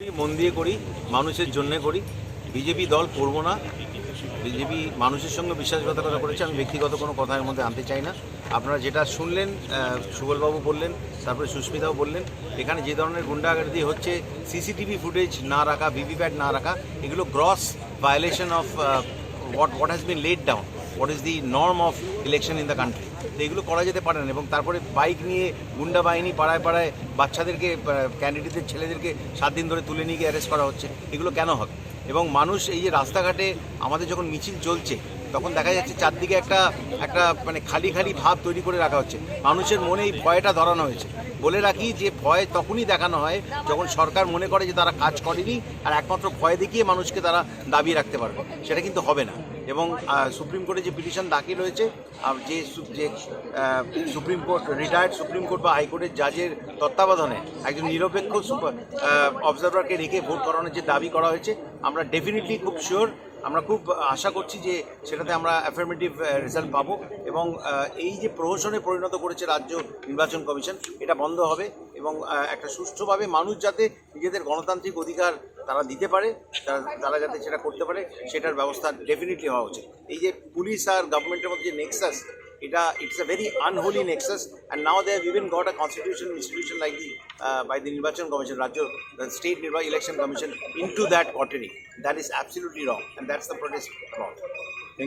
মন দিয়ে করি, মানুষের জন্য করি। বিজেপি দল করব না। বিজেপি মানুষের সঙ্গে বিশ্বাসঘাতকতা করেছে, আমি ব্যক্তিগত কোনো কথা এর মধ্যে আনতে চাই না। আপনারা যেটা শুনলেন সুবলবাবু বললেন, তারপরে সুস্মিতাও বললেন, এখানে যে ধরনের গুন্ডাগার্দি হচ্ছে সিসিটিভি ফুটেজ না রাখা, ভিভিপ্যাট না রাখা, এগুলো gross violation of what what has been let down what is the norm of election in the country তো এগুলো করা যেতে পারে না। এবং তারপরে বাইক নিয়ে গুন্ডা বাহিনী পাড়ায় পাড়ায় বাচ্চাদেরকে ক্যান্ডিডেটদের ছেলেদেরকে সাত দিন ধরে তুলে নিয়ে গিয়ে অ্যারেস্ট করা হচ্ছে, এগুলো কেন হবে? এবং মানুষ এই যে রাস্তাঘাটে আমাদের যখন মিছিল চলছে, তখন দেখা যাচ্ছে চারদিকে একটা একটা মানে খালি খালি ভাব তৈরি করে রাখা হচ্ছে। মানুষের মনে এই ভয়টা ধরানো হয়েছে। বলে রাখি যে ভয় তখনই দেখানো হয় যখন সরকার মনে করে যে তারা কাজ করেনি, আর একমাত্র ভয় দেখিয়ে মানুষকে তারা দাবি রাখতে পারবে। সেটা কিন্তু হবে না। এবং সুপ্রিম কোর্টে যে পিটিশন দাখিল হয়েছে, আর যে যে supreme court retired supreme court বা হাইকোর্টের জাজের তত্ত্বাবধানে একজন নিরপেক্ষ অবজারভারকে রেখে ভোট করানোর যে দাবি করা হয়েছে, আমরা ডেফিনেটলি খুব শিওর আমরা খুব আশা করছি যে সেটাতে আমরা অ্যাফার্মেটিভ রেজাল্ট পাবো এবং এই যে প্রহসনে পরিণত করেছে রাজ্য নির্বাচন কমিশন, এটা বন্ধ হবে। এবং একটা সুষ্ঠুভাবে মানুষ যাতে নিজেদের গণতান্ত্রিক অধিকার তারা দিতে পারে, তারা যাতে সেটা করতে পারে, সেটার ব্যবস্থা ডেফিনেটলি হওয়া উচিত। এই যে পুলিশ আর গভর্নমেন্টের মধ্যে যে নেক্সাস এটা it's a very unholy nexus and now they have even got a constitution institution like the by the নির্বাচন কমিশন রাজ্য স্টেট নির্বাচন election commission into that authority that is absolutely wrong and that's the protest